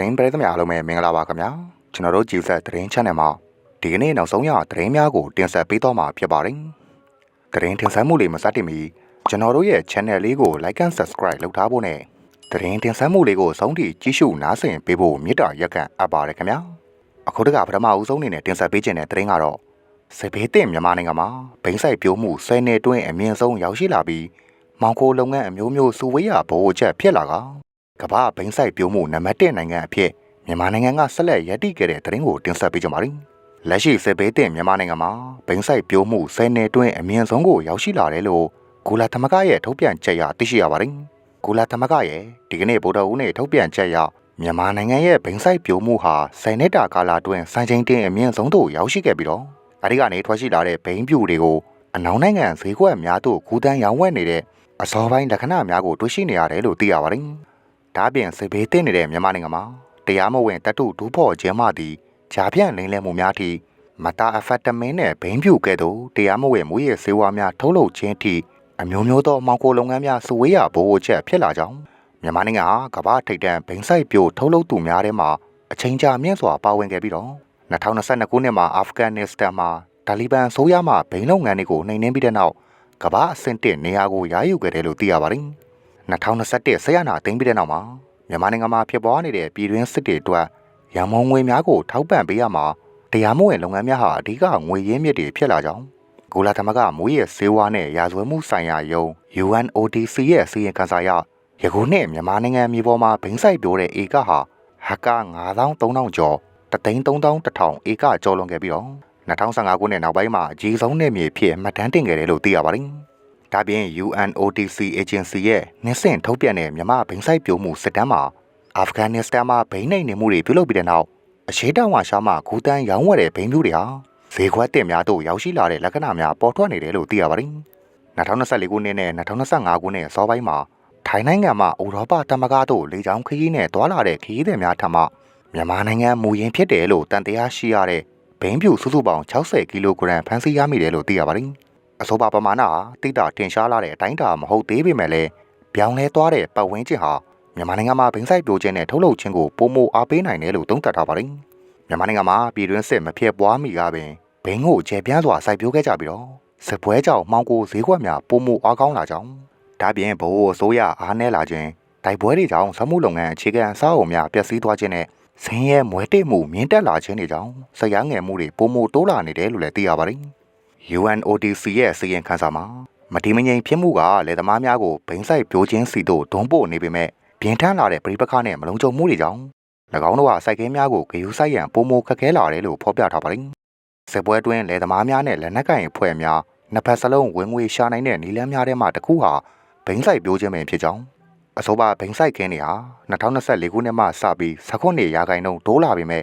သတင်းပရိသတ်များအားလုံးပဲမင်္ဂလာပါခင်ဗျာကျွန်တော်တို့ကြည်ဆက်သတင်း channel မှာဒီကနေ့နောက်ဆုံးရသတင်းများကိုတင်ဆက်ပေးသွားမှာဖြစ်ပါတယ်သတင်းတင်ဆက်မှုလေးမစတင်မီကျွန်တော်တို့ရဲ့ channel လေးကို like and subscribe လုပ်ထားဖို့နဲ့သတင်းတင်ဆက်မှုလေးကိုဆုံးထိကြည့်ရှုနားဆင်ပေးဖို့မေတ္တာရက်ကန်အပ်ပါတယ်ခင်ဗျာအခုတကပထမဦးဆုံးအနေနဲ့တင်ဆက်ပေးခြင်းတဲ့သတင်းကတော့စပေးတင်မြန်မာနိုင်ငံမှာဘိန်းဆိုင်ပြိုးမှု10နှစ်တွင်းအမြင့်ဆုံးရောက်ရှိလာပြီးမောင်ခိုလုပ်ငန်းအမျိုးမျိုးစုဝေးရဘိုးချက်ဖြစ်လာက ကမ္ဘာဘိန်းဆိုင်ပြိုးမှုနံပါတ်1နိုင်ငံအဖြစ်မြန်မာနိုင်ငံကဆက်လက်ရည်တည်ခဲ့တဲ့သတင်းကိုတင်ဆက်ပေးကြပါမယ်။လက်ရှိစစ်ဘေးတင်မြန်မာနိုင်ငံမှာဘိန်းဆိုင်ပြိုးမှု10နှစ်တွင်းအမြင့်ဆုံးကိုရောက်ရှိလာတယ်လို့ကုလသမဂ္ဂရဲ့ထုတ်ပြန်ချက်အရသိရှိရပါတယ်။ကုလသမဂ္ဂရဲ့ဒီကနေ့ဗုဒ္ဓဦးနေ့ထုတ်ပြန်ချက်အရမြန်မာနိုင်ငံရဲ့ဘိန်းဆိုင်ပြိုးမှုဟာ10နှစ်တာကာလအတွင်းစံချိန်တင်အမြင့်ဆုံးသို့ရောက်ရှိခဲ့ပြီးတော့အဲဒီကနေထွက်ရှိလာတဲ့ဘိန်းပြူတွေကိုအနောက်နိုင်ငံဈေးကွက်များသို့ကူးတန်းရောင်းဝယ်နေတဲ့အစောပိုင်းလက္ခဏာများကိုတွေ့ရှိနေရတယ်လို့သိရပါတယ်။ ဒါ့အပြင်စစ်ဘေးတင်နေတဲ့မြန်မာနိုင်ငံမှာတရားမဝင်တပ်တုဒူးဖော်ခြင်းမှသည်ဂျာပြန့်လိမ့်လဲမှုများထိမတာအဖက်တမင်းနဲ့ဘိန်းပြူကဲ့သို့တရားမဝင်မူရဲ့စေဝါများထုတ်လုပ်ခြင်းထိအမျိုးမျိုးသောမောင်ကိုလုပ်ငန်းများစုဝေးရဘိုးချက်ဖြစ်လာကြောင်းမြန်မာနိုင်ငံဟာကမ္ဘာထိပ်တန်းဘိန်းဆိုင်ပြိုထုတ်လုပ်သူများထဲမှာအချိန်ကြာမြင့်စွာပါဝင်ခဲ့ပြီးတော့2022ခုနှစ်မှာအာဖဂန်နစ္စတန်မှာတာလီဘန်ဆိုးရမှဘိန်းလုပ်ငန်းတွေကိုနှိမ်နင်းပြီးတဲ့နောက်ကမ္ဘာအဆင့်တစ်နေရာကိုယာယူခဲ့တယ်လို့သိရပါတယ် 2021ဆက်ရနာသိမ်းပြီးတဲ့နောက်မှာမြန်မာနိုင်ငံမှာဖြစ်ပွားနေတဲ့ပြည်တွင်းစစ်တွေအတွက်ရန်မုံငွေများကိုထောက်ပံ့ပေးရမှာတရားမဝင်လုပ်ငန်းများဟာအဓိကငွေရင်းမြစ်တွေဖြစ်လာကြောင်းဂူလာသမဂ္ဂမူရဲ့စေဝါနဲ့ရာဇဝတ်မှုဆိုင်ရာယုံ UNODC ရဲ့စီရင်ခံစာအရယခုနှစ်မြန်မာနိုင်ငံမြေပေါ်မှာဘိန်းဆိုင်ပြိုတဲ့ဧကဟာဟကာ9300ကျော်33000ဧကကျော်လွန်ခဲ့ပြီးတော့2015ခုနှစ်နောက်ပိုင်းမှာအကြီးဆုံးနယ်မြေဖြစ်မှတ်တမ်းတင်ခဲ့တယ်လို့သိရပါတယ်။ ဒါပြင် UNODC agency ရဲ့နှစ်ဆင့်ထုတ်ပြန်တဲ့မြန်မာဘိန်းဆိုင်ပြိုမှုစစ်တမ်းမှာအာဖဂန်နစ္စတန်မှာဘိန်းနှိမ်နေမှုတွေပြုလုပ်ပြီးတဲ့နောက်အရှေ့တောင်အာရှမှာဂူတန်းရောင်းဝယ်တဲ့ဘိန်းမျိုးတွေဟာဈေးကွက်တင်များသို့ရောက်ရှိလာတဲ့လက္ခဏာများပေါ်ထွက်နေတယ်လို့သိရပါတယ်။2024ခုနှစ်နဲ့2025ခုနှစ်အစောပိုင်းမှာထိုင်းနိုင်ငံမှာဥရောပသမဂ္ဂသို့လေကြောင်းခရီးနဲ့တွာလာတဲ့ခရီးသည်များထံမှမြန်မာနိုင်ငံမူရင်းဖြစ်တယ်လို့တန်တရားရှိရတဲ့ဘိန်းပြူစုစုပေါင်း60ကီလိုဂရမ်ဖမ်းဆီးရမိတယ်လို့သိရပါတယ်။ အဆိုပါပမာဏဟာတိတာတင်ရှားလာတဲ့အတိုင်းအတာမဟုတ်သေးပေမဲ့လည်းပြောင်းလဲသွားတဲ့ပတ်ဝန်းကျင်ဟာမြန်မာနိုင်ငံမှာဘိန်းဆိုင်ပြိုခြင်းနဲ့ထုတ်လုပ်ခြင်းကိုပုံမအားပေးနိုင်တယ်လို့သုံးသပ်ထားပါတယ်။မြန်မာနိုင်ငံမှာပြည်တွင်းစစ်မဖြစ်ပွားမီကပင်ဘိန်းကိုကျေပြန့်စွာစိုက်ပျိုးခဲ့ကြပြီးတော့စစ်ပွဲကြောင့်မှောင်ကိုဈေးကွက်များပုံမအားကောင်းလာကြောင်းဒါပြင်ဘိုးအစိုးရအားနည်းလာခြင်းတိုက်ပွဲတွေကြောင့်စမှုလုပ်ငန်းအခြေခံအဆောက်အအုံများပျက်စီးသွားခြင်းနဲ့ဆင်းရဲမွဲတေမှုမြင့်တက်လာခြင်းတွေကြောင့်ဆရာငယ်မှုတွေပုံမတိုးလာနေတယ်လို့လည်းသိရပါတယ်။ UNODC ရဲ့စီရင်ခန်းစာမှာမတိမငိမ်ဖြစ်မှုကလေသမားများကိုဘိန်းဆိုင်ပြိုးခြင်းစီတို့ဒုံပို့နေပေမဲ့ပြင်းထန်လာတဲ့ပြိပခါနဲ့မလုံးကြုံမှုတွေကြောင့်၎င်းတို့ကစိုက်ကဲများကိုဂယူဆိုင်ရန်ပုံမခက်ခဲလာတယ်လို့ဖော်ပြထားပါတယ်။စစ်ပွဲတွင်လေသမားများနဲ့လက်နက်ကင်အဖွဲ့များနှစ်ဖက်စလုံးဝင်ငွေရှာနိုင်တဲ့နည်းလမ်းများထဲမှာတစ်ခုဟာဘိန်းဆိုင်ပြိုးခြင်းပဲဖြစ်ကြောင်းအဆိုပါဘိန်းဆိုင်ခင်းတွေဟာ2024ခုနှစ်မှစပြီး19ရာခိုင်နှုန်းတိုးလာပေမဲ့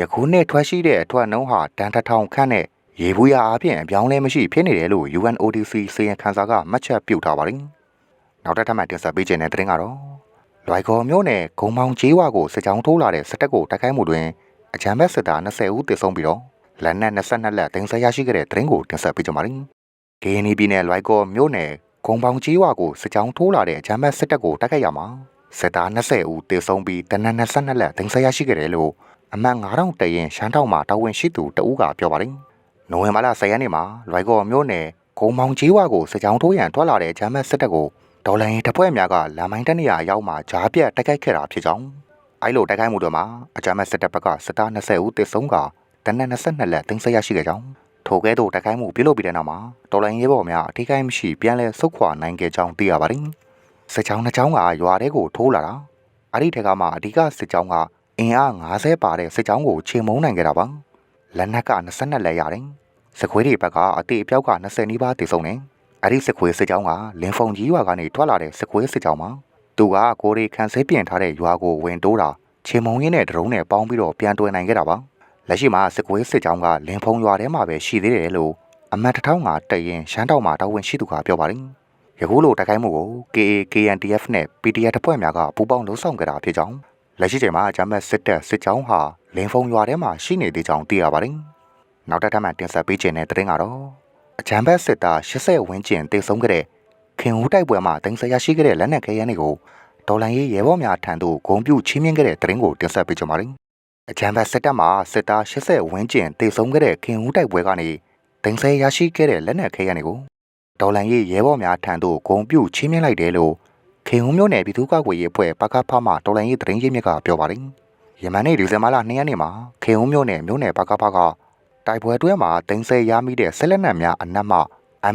ယခုနှစ်ထွက်ရှိတဲ့အထွက်နှုန်းဟာတန်တထောင်ခန့်နဲ့ ရေဘူးရအားဖြင့်အပြောင်းလဲမရှိဖြစ်နေတယ်လို့ UNODC စီရင်ခန်းစာကမှတ်ချက်ပြုထားပါတယ်။နောက်တစ်ထပ်မှတင်ဆက်ပေးခြင်းတဲ့သတင်းကတော့လွိုင်ကော်မြို့နယ်ဂုံမောင်ကျေးဝါကိုစစ်ကြောင်းထိုးလာတဲ့စစ်တပ်ကိုတိုက်ခိုက်မှုတွင်အကြမ်းဖက်စစ်သား20ဦးသေဆုံးပြီးတော့လက်နက်22လက်တင်ဆက်ရရှိခဲ့တဲ့သတင်းကိုတင်ဆက်ပေးကြပါမယ်။ KNY ပြည်နယ်လွိုင်ကော်မြို့နယ်ဂုံပေါင်ကြီးဝါကိုစစ်ကြောင်းထိုးလာတဲ့အကြမ်းဖက်စစ်တပ်ကိုတိုက်ခိုက်ရမှာစစ်သား20ဦးသေဆုံးပြီးတနက်22လက်တင်ဆက်ရရှိခဲ့တယ်လို့အမှန်9000တရင်ရှမ်းတောင်မှာတာဝန်ရှိသူတဦးကပြောပါတယ်။ နိုဝင်ဘာလ10ရက်နေ့မှာလွိုင်ကော်မြို့နယ်ဂုံမောင်ကြီးဝါကိုစစ်ကြောင်းထိုးရန်ထွက်လာတဲ့ဂျမ်းမတ်စစ်တပ်ကိုဒေါ်လာရင်တပ်ဖွဲ့များကလမ်းမိုင်းတနေရာရောက်မှဂျားပြတ်တိုက်ခိုက်ခဲ့တာဖြစ်ကြောင်းအဲလိုတိုက်ခိုက်မှုတွေမှာအဂျမ်းမတ်စစ်တပ်ဘက်ကစစ်သား20ဦးသေဆုံးကတနက်22လက်တင်ဆက်ရရှိခဲ့ကြောင်းထိုကဲ့သို့တိုက်ခိုက်မှုပြုလုပ်ပြီးတဲ့နောက်မှာတော်လိုင်းရဲဘော်များအထိခိုက်မရှိပြန်လည်ဆုတ်ခွာနိုင်ခဲ့ကြောင်းသိရပါတယ်။စစ်ကြောင်းနှစ်ကြောင်းကရွာထဲကိုထိုးလာတာအဲ့ဒီထက်ကမှအဓိကစစ်ကြောင်းကအင်အား90ပါတဲ့စစ်ကြောင်းကိုချေမုန်းနိုင်ခဲ့တာပါ။ လက်နက်က22လက်ရတယ်။စခွေးတွေဘက်ကအတေအပြောက်က20နီးပါးတည်ဆုံတယ်။အဲ့ဒီစခွေးစစ်ကြောင်းကလင်းဖုံကြီးရွာကနေထွက်လာတဲ့စခွေးစစ်ကြောင်းမှာသူကကိုရီခန်ဆဲပြင်ထားတဲ့ရွာကိုဝင်တိုးတာချေမုံရင်းနဲ့ဒရုန်းနဲ့ပေါင်းပြီးတော့ပြန်တွယ်နိုင်ခဲ့တာပါ။လက်ရှိမှာစစ်ကွေးစစ်ကြောင်းကလင်းဖုံရွာထဲမှာပဲရှိသေးတယ်လို့အမတ်တထောင်ကတရင်ရှမ်းတောင်မှာတာဝန်ရှိသူကပြောပါတယ်။ယခုလိုတိုက်ခိုက်မှုကို KA KNDF နဲ့ PDF တပ်ဖွဲ့များကပူးပေါင်းလှုံ့ဆော်ကြတာဖြစ်ကြောင်းလက်ရှိချိန်မှာဂျမတ်စစ်တပ်စစ်ကြောင်းဟာ လင်းဖုံရွာထဲမှာရှိနေသေးကြောင်းသိရပါတယ်။နောက်တစ်ထပ်မှတင်ဆက်ပေးခြင်းတဲ့သတင်းကတော့အဂျမ်ဘတ်စစ်သား80ဝန်းကျင်တေဆုံးခဲ့တဲ့ခင်ဦးတိုက်ပွဲမှာတင်ဆက်ရရှိခဲ့တဲ့လက်နက်ခဲယမ်းတွေကိုဒေါ်လန်ရေးရဲဘော်များထံသို့ဂုံပြူချင်းမြင့်ခဲ့တဲ့တရင်ကိုတင်ဆက်ပေးကြပါမယ်။အကြံဖတ်စစ်တပ်မှစစ်သား80ဝန်းကျင်တေဆုံးခဲ့တဲ့ခင်ဦးတိုက်ပွဲကနေတင်ဆက်ရရှိခဲ့တဲ့လက်နက်ခဲယမ်းတွေကိုဒေါ်လန်ရေးရဲဘော်များထံသို့ဂုံပြူချင်းမြင့်လိုက်တယ်လို့ခင်ဦးမြို့နယ်ပြည်သူ့ကာကွယ်ရေးအဖွဲ့ပကဖမှဒေါ်လန်ရေးတရင်ရင်းမြစ်ကပြောပါတယ်။ ယမန်နေ့ဒီဇင်ဘာလ2ရက်နေ့မှာခင်ဦးမြို့နယ်မြို့နယ်ပကဖကတိုက်ပွဲအတွင်းမှာတင်ဆက်ရမိတဲ့ဆက်လက်နက်များအနက်မှ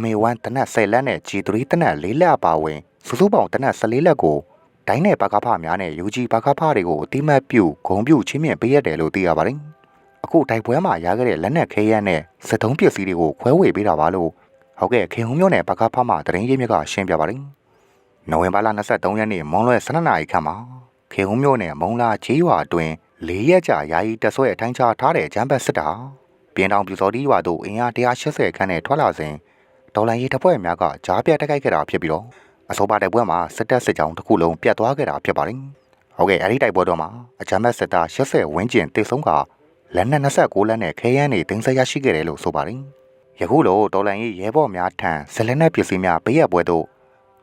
MA1 တနက်10လက်နဲ့ G3 တနက်4လက်အပါဝင်စုစုပေါင်းတနက်14လက်ကိုဒိုင်းနဲ့ဘကဖများနဲ့ UG ဘကဖတွေကိုအတိမတ်ပြုဂုံပြုချင်းမြင့်ပေးရတယ်လို့သိရပါတယ်။အခုတိုက်ပွဲမှာရခဲ့တဲ့လက်နက်ခဲယမ်းနဲ့စစ်တုံးပစ္စည်းတွေကိုခွဲဝေပေးတာပါလို့ဟုတ်ကဲ့ခင်ဟုံးမျိုးနဲ့ဘကဖမှတရင်ရေးမြစ်ကရှင်းပြပါတယ်။နိုဝင်ဘာလ23ရက်နေ့မွန်းလွဲ12နာရီခန့်မှာ ခင်ဟုံးမျိုးနဲ့မုံလာချေးရွာအတွင်း၄ရက်ကြာယာယီတက်ဆွဲအထိုင်းချထားတဲ့ဂျမ်ဘတ်စစ်တာပြင်းတောင်ပြူစော်တီးရွာသို့အင်အား180ခန်းနဲ့ထွက်လာစဉ်ဒေါ်လာရေးတပ်ဖွဲ့များကကြားပြတ်တိုက်ခိုက်ခဲ့တာဖြစ်ပြီးတော့အဆိုပါတိုက်ပွဲမှာစစ်တပ်စစ်ကြောင်းတစ်ခုလုံးပြတ်သွားခဲ့တာဖြစ်ပါတယ်။ဟုတ်ကဲ့အဲ့ဒီတိုက်ပွဲတော့မှာအကြမ်းဖက်စစ်သား80ဝန်းကျင်တေဆုံးကလက်နက်29လက်နဲ့ခဲယမ်းတွေတင်ဆက်ရရှိခဲ့တယ်လို့ဆိုပါတယ်။ယခုလိုဒေါ်လာရေးရဲဘော်များထံဇလက်နက်ပစ္စည်းများပေးရပွဲသို့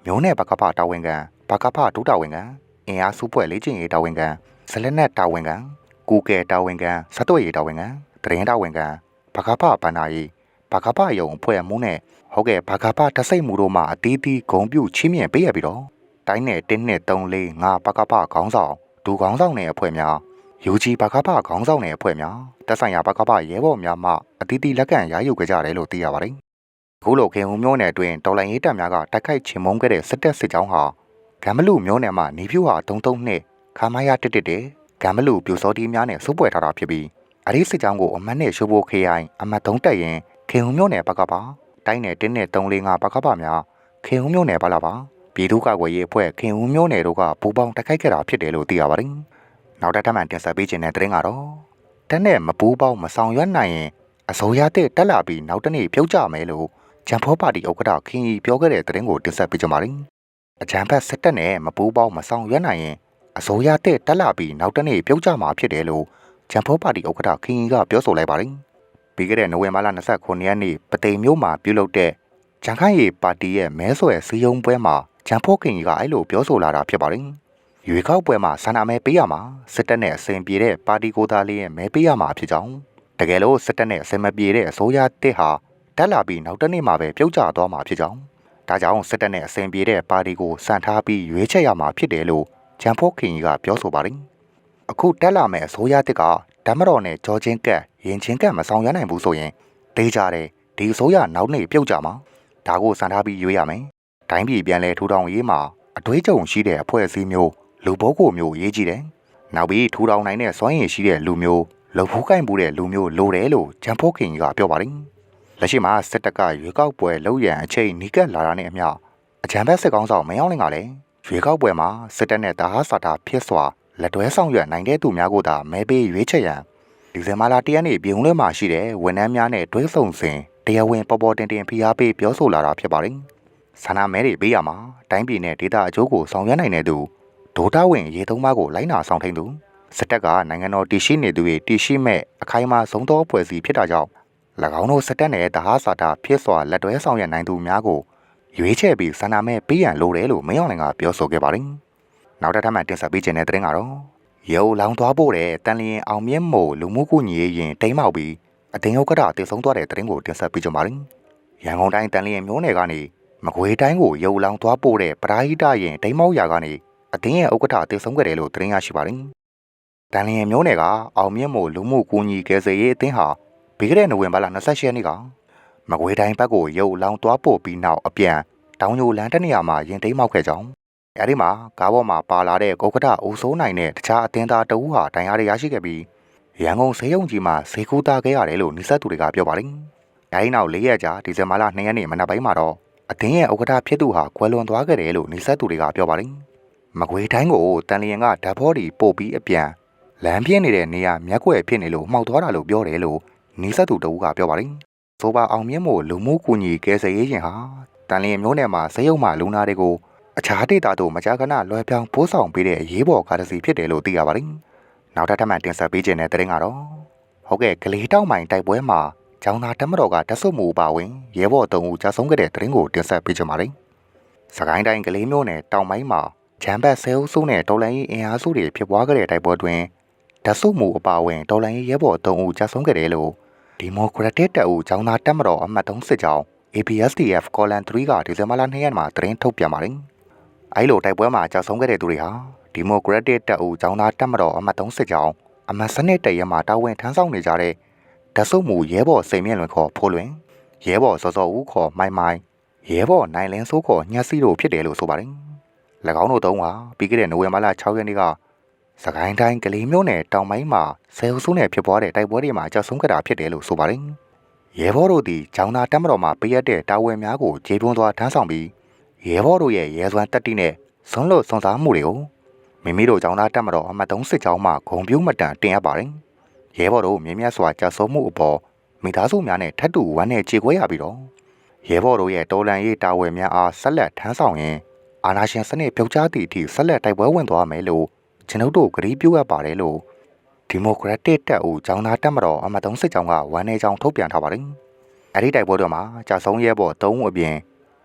မျိုးနယ်ဘကဖတာဝန်ခံဘကဖဒုတာဝန်ခံ အင်အားစုဖွဲ့လေးချင်းရေးတာဝန်ခံဇလက်နက်တာဝန်ခံကူကဲတာဝန်ခံစက်တော့ရေးတာဝန်ခံတရင်တာဝန်ခံဘကဖဗန္နာရေးဘကဖယုံဖွဲ့မှုနဲ့ဟုတ်ကဲ့ဘာကပတဆိတ်မှုတို့မှအတီးတီးဂုံပြုတ်ချင်းမြင်ပေးရပြီးတော့တိုင်းနယ်တင်းနဲ့3လေး5ဘကပခေါင်းဆောင်ဒူခေါင်းဆောင်နဲ့အဖွဲ့များယူဂျီဘကပခေါင်းဆောင်နဲ့အဖွဲ့များတက်ဆိုင်ရာဘကပရဲဘော်များမှအတီးတီးလက်ကန်ရယူကြကြတယ်လို့သိရပါတယ်။အခုလိုခင်ဦးမျိုးနယ်အတွင်းတော်လိုင်းရေးတပ်များကတိုက်ခိုက်ချင်မုန်းခဲ့တဲ့စစ်တပ်စစ်ကြောင်းဟာ ဂမ်မလူမျိုးနယ်မှာနေဖြူဟာ33နှစ်ခါမရတစ်တစ်တဲ့ဂမ်မလူပြူစောတီများနဲ့စုပွဲထားတာဖြစ်ပြီးအဒီစစ်ကြောင်းကိုအမတ်နဲ့ရှိုးဖို့ KI အမတ်3တက်ရင်ခင်ဦးမျိုးနယ်ဘကပါတိုင်းနယ်တင်းနယ်345ဘကပများခင်ဦးမျိုးနယ်ပါလာပါပြည်သူ့ကာကွယ်ရေးအဖွဲ့ခင်ဦးမျိုးနယ်တို့ကပူပေါင်းတိုက်ခိုက်ခဲ့တာဖြစ်တယ်လို့သိရပါတယ်။နောက်တစ်ထပ်မှတင်ဆက်ပေးခြင်းတဲ့သတင်းကတော့တက်နဲ့မပူပေါင်းမဆောင်ရွက်နိုင်ရင်အစိုးရတဲ့တက်လာပြီးနောက်တနေ့ပြုတ်ကြမယ်လို့ဂျမ်ဖောပါတီဥက္ကဋ္ဌခင်ကြီးပြောခဲ့တဲ့သတင်းကိုတင်ဆက်ပေးကြပါမယ်။ အကြံဖက်စစ်တပ်နဲ့မပူပေါင်းမဆောင်ရွက်နိုင်ရင်အစိုးရတဲ့တက်လာပြီးနောက်တနေ့ပြုတ်ကြမှာဖြစ်တယ်လို့ဂျမ်ဖောပါတီဥက္ကဋ္ဌခင်ကြီးကပြောဆိုလိုက်ပါတယ်။ပြီးခဲ့တဲ့နိုဝင်ဘာလ29ရက်နေ့ပသိမ်မြို့မှာပြုလုပ်တဲ့ဂျန်ခိုင်ရီပါတီရဲ့မဲဆွယ်စည်းရုံးပွဲမှာဂျန်ဖိုးခင်ကြီးကအဲ့လိုပြောဆိုလာတာဖြစ်ပါတယ်။ရွေခောက်ပွဲမှာဆန္ဒမဲပေးရမှာစစ်တပ်နဲ့အစဉ်ပြေတဲ့ပါတီကိုသားလေးရဲ့မဲပေးရမှာဖြစ်ကြောင်းတကယ်လို့စစ်တပ်နဲ့အစဉ်မပြေတဲ့အစိုးရတစ်ဟာတက်လာပြီးနောက်တနေ့မှာပဲပြုတ်ကျသွားမှာဖြစ်ကြောင်း ဒါကြောင့်စစ်တပ်နဲ့အစဉ်ပြေတဲ့ပါတီကိုစံထားပြီးရွေးချယ်ရမှာဖြစ်တယ်လို့ဂျန်ဖိုးခင်ကြီးကပြောဆိုပါတယ်။အခုတက်လာမယ့်အစိုးရတစ်ကဓမ္မတော်နဲ့ကြောချင်းကက်ရင်ချင်းကက်မဆောင်ရနိုင်ဘူးဆိုရင်တေးကြတယ်ဒီအစိုးရနောက်နေ့ပြုတ်ကြမှာဒါကိုစံထားပြီးရွေးရမယ်တိုင်းပြည်ပြန်လဲထူထောင်ရေးမှာအတွေးကြုံရှိတဲ့အဖွဲ့အစည်းမျိုးလူဘိုးကိုမျိုးရေးကြည့်တယ်နောက်ပြီးထူထောင်နိုင်တဲ့စွမ်းရည်ရှိတဲ့လူမျိုးလုံဖူးကိုင်မှုတဲ့လူမျိုးလိုတယ်လို့ဂျန်ဖိုးခင်ကပြောပါတယ် လက်ရှိမှာစစ်တပ်ကရွေးကောက်ပွဲလုပ်ရန်အချိန်နီးကပ်လာတာနဲ့အမျှအကြံဖက်စစ်ကောင်းဆောင်မရောက်နိုင်ကလည်းရွေးကောက်ပွဲမှာစစ်တပ်နဲ့တဟားစာတာဖြစ်စွာလက်တွဲဆောင်ရွက်နိုင်တဲ့သူများကိုသာမဲပေးရွေးချယ်ရန်ဒီဇင်ဘာလ၁ရက်နေ့ပြည်ုံလဲမှာရှိတဲ့ဝန်ထမ်းများနဲ့တွဲဆုံစဉ်တရားဝင်ပေါ်ပေါ်တင်တင်ဖိအားပေးပြောဆိုလာတာဖြစ်ပါတယ်။ဆန္ဒမဲတွေပေးရမှာတိုင်းပြည်နဲ့ဒေသအကျိုးကိုဆောင်ရွက်နိုင်တဲ့သူဒိုတာဝင်ရေသုံးပါးကိုလိုက်နာဆောင်ထိန်သူစစ်တပ်ကနိုင်ငံတော်တည်ရှိနေသူတွေတည်ရှိမဲ့အခိုင်အမာဆုံးသောဖွဲ့စည်းဖြစ်တာကြောင့်၎ င်းတို့စစ်တပ်နဲ့တဟားစာတာဖြစ်စွာလက်တွဲဆောင်ရွက်နိုင်သူများကိုရွေးချယ်ပြီးဆန္ဒမဲပေးရန်လိုတယ်လို့မင်းအောင်လှိုင်ကပြောဆိုခဲ့ပါတယ်။နောက်တစ်ထပ်မှတင်ဆက်ပေးခြင်းတဲ့တဲ့တင်ကတော့ရုပ်လောင်သွားဖို့တဲ့တန်လျင်အောင်မြင့်မို့လူမှုကူညီရေးရင်တိမ်မောက်ပြီးအတင်းဥက္ကဋ္ဌတည်ဆုံးသွားတဲ့သတင်းကိုတင်ဆက်ပေးကြပါမယ်။ရန်ကုန်တိုင်းတန်လျင်မျိုးနယ်ကနေမကွေးတိုင်းကိုရုပ်လောင်သွားဖို့တဲ့ပရာဟိတရင်တိမ်မောက်ရာကနေအတင်းရဲ့ဥက္ကဋ္ဌတည်ဆုံးခဲ့တယ်လို့သတင်းရရှိပါတယ်။တန်လျင်မျိုးနယ်ကအောင်မြင့်မို့လူမှုကူညီကယ်ဆယ်ရေးအသင်းဟာ ပြီးခဲ့တဲ့နိုဝင်ဘာလ28ရက်နေ့ကမကွေးတိုင်းဘက်ကိုရုပ်လောင်သွားပို့ပြီးနောက်အပြန်တောင်ညိုလန်းတနေရာမှာရင်တိမ်မောက်ခဲ့ကြောင်းအဲဒီမှာကားပေါ်မှာပါလာတဲ့ကုက္ကဋအိုးစိုးနိုင်တဲ့တခြားအသင်းသားတဦးဟာတိုင်ရရရှိခဲ့ပြီးရန်ကုန်ဆေးရုံကြီးမှာဈေးကူးသားခဲ့ရတယ်လို့နှိစက်သူတွေကပြောပါတယ်။အဲဒီနောက်၄ရက်ကြာဒီဇင်ဘာလ2ရက်နေ့မနက်ပိုင်းမှာတော့အသင်းရဲ့ဥက္ကဋဖြစ်သူဟာကွယ်လွန်သွားခဲ့တယ်လို့နှိစက်သူတွေကပြောပါတယ်။မကွေတိုင်းကိုတန်လျင်ကဓာတ်ဘောဒီပို့ပြီးအပြန်လမ်းပြင်းနေတဲ့နေရာမျက်ကွယ်ဖြစ်နေလို့မှောက်သွားတာလို့ပြောတယ်လို့ နှိစက်သူတဦးကပြောပါတယ်။ဆိုပါအောင်မြင့်မို့လူမှုကူညီကယ်ဆယ်ရေးရှင်ဟာတန်လျင်မျိုးနယ်မှာဆေးရုံမှာလူနာတွေကိုအခြားဒေသတို့မကြာခဏလွှဲပြောင်းပို့ဆောင်ပေးတဲ့ရေးပေါ်ကားတစ်စီးဖြစ်တယ်လို့သိရပါတယ်။နောက်ထပ်ထပ်မံတင်ဆက်ပေးခြင်းတဲ့တဲ့ရင်ကတော့ဟုတ်ကဲ့ကလေးတောက်မိုင်တိုက်ပွဲမှာကျောင်းသားတမတော်ကတဆုတ်မှုပါဝင်ရဲဘော်တုံးဦးကြာဆုံးခဲ့တဲ့တဲ့ရင်ကိုတင်ဆက်ပေးခြင်းပါတယ်။စကိုင်းတိုင်းကလေးမျိုးနယ်တောင်ပိုင်းမှာဂျမ်ဘတ်ဆဲအုပ်စုနဲ့တော်လန်ရေးအင်အားစုတွေဖြစ်ပွားခဲ့တဲ့တိုက်ပွဲတွင်ဓာတ်ဆုမှုအပါအဝင်တော်လန်ရေးရဲဘော်၃ဦးကြာဆုံးခဲ့တယ်လို့ ဒီမိုကရက်တစ်တပ်ဦးចောင်းသားတပ်မတော်အမှတ်3စစ်ကြောင်း APSDF ကောလန်3ကဒီဇင်ဘာလ2ရက်မှာသတင်းထုတ်ပြန်ပါတယ်။အဲဒီလိုတိုက်ပွဲမှာကြာဆုံးခဲ့တဲ့သူတွေဟာဒီမိုကရက်တစ်တပ်ဦးចောင်းသားတပ်မတော်အမှတ်3စစ်ကြောင်းအမှတ်စနစ်တရဲမှာတာဝန်ထမ်းဆောင်နေကြတဲ့ဓာတ်ဆုမှုရဲဘော်စိန်မြင့်လွင်ခေါ်ဖိုးလွင်ရဲဘော်စောစောဦးခေါ်မိုင်မိုင်ရဲဘော်နိုင်လင်းစိုးခေါ်ညက်စီတို့ဖြစ်တယ်လို့ဆိုပါတယ်။၎င်းတို့သုံးကပြီးခဲ့တဲ့နိုဝင်ဘာလ6ရက်နေ့က စကိုင်းတိုင်းကလေးမျိုးနယ်တောင်ပိုင်းမှာဆယ်အုပ်စုနဲ့ဖြစ်ပွားတဲ့တိုက်ပွဲတွေမှာကြာဆုံးခဲ့တာဖြစ်တယ်လို့ဆိုပါတယ်။ရဲဘော်တို့သည်ကျောင်းသားတပ်မတော်မှပေးရတဲ့တာဝန်များကိုခြေပွန်းစွာထမ်းဆောင်ပြီးရဲဘော်တို့ရဲ့ရဲစွမ်းတက်တိနဲ့ဆွမ်းလို့စွန်စားမှုတွေကိုမိမိတို့ကျောင်းသားတပ်မတော်အမှတ်3စစ်ကြောင်းမှဂုံပြူးမတန်တင်အပ်ပါတယ်။ရဲဘော်တို့မြင်းမြတ်စွာကြာဆုံးမှုအပေါ်မိသားစုများနဲ့ထပ်တူဝမ်းနဲ့ခြေခွဲရပြီးတော့ရဲဘော်တို့ရဲ့တော်လန်ရေးတာဝန်များအားဆက်လက်ထမ်းဆောင်ရင်အာနာရှင်စနစ်ပြုတ်ကျသည့်အထိဆက်လက်တိုက်ပွဲဝင်သွားမယ်လို့ ကျွန်ုပ်တို့ကတိပြုအပ်ပါတယ်လို့ဒီမိုကရက်တစ်တပ်ဦးကျောင်းသားတပ်မတော်အမတ်သုံးစစ်ကြောင်းကဝန်နေကြောင်းထုတ်ပြန်ထားပါတယ်။အဲဒီတိုက်ပွဲတော်မှာကြာဆုံးရဲဘော်၃ဦးအပြင်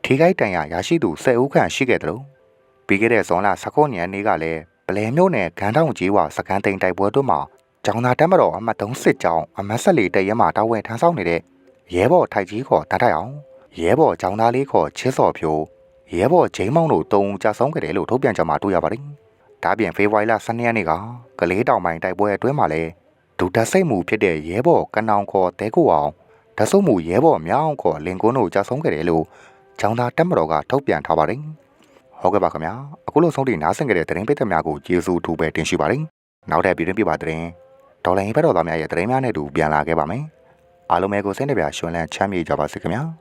ထိခိုက်တန်ရာရရှိသူ၁၀ဦးခန့်ရှိခဲ့တယ်လို့ပြီးခဲ့တဲ့ဇွန်လ19ရက်နေ့ကလည်းပလဲမျိုးနယ်ဂန်းတောင်ကြီးဝစကန်တိန်တိုက်ပွဲတို့မှာကျောင်းသားတပ်မတော်အမတ်သုံးစစ်ကြောင်းအမတ်ဆက်လီတရဲမှာတာဝန်ထမ်းဆောင်နေတဲ့ရဲဘော်ထိုက်ကြီးခေါ်တတ်ထိုက်အောင်ရဲဘော်ကျောင်းသားလေးခေါ်ချစ်စော်ဖြိုးရဲဘော်ဂျိမ်းမောင်တို့တုံးကြဆုံးခဲ့တယ်လို့ထုတ်ပြန်ကြမှာတွေ့ရပါတယ်။ ဒါပြင်ဖေဖော်ဝါရီလ12ရက်နေ့ကကလေးတောင်ပိုင်းတိုက်ပွဲအတွင်းမှာလည်းဒူတက်စိတ်မှုဖြစ်တဲ့ရဲဘော်ကနောင်ခေါ်တဲကိုအောင်ဓဆုမှုရဲဘော်မြောင်းခေါ်လင်ကွန်းတို့ကြဆုံးခဲ့တယ်လို့ကျောင်းသားတက်မတော်ကထုတ်ပြန်ထားပါတယ်။ဟုတ်ကဲ့ပါခင်ဗျာအခုလိုဆုံးထိနားဆင်ကြတဲ့သတင်းပိတ်သက်များကိုကျေးဇူးထူးပဲတင်ရှိပါတယ်။နောက်ထပ်ပြည်တွင်းပြပါသတင်းဒေါ်လာရင်ဘက်တော်သားများရဲ့သတင်းများနဲ့တူပြန်လာခဲ့ပါမယ်။အားလုံးပဲကိုစိတ်နှပြရွှင်လန်းချမ်းမြေ့ကြပါစေခင်ဗျာ။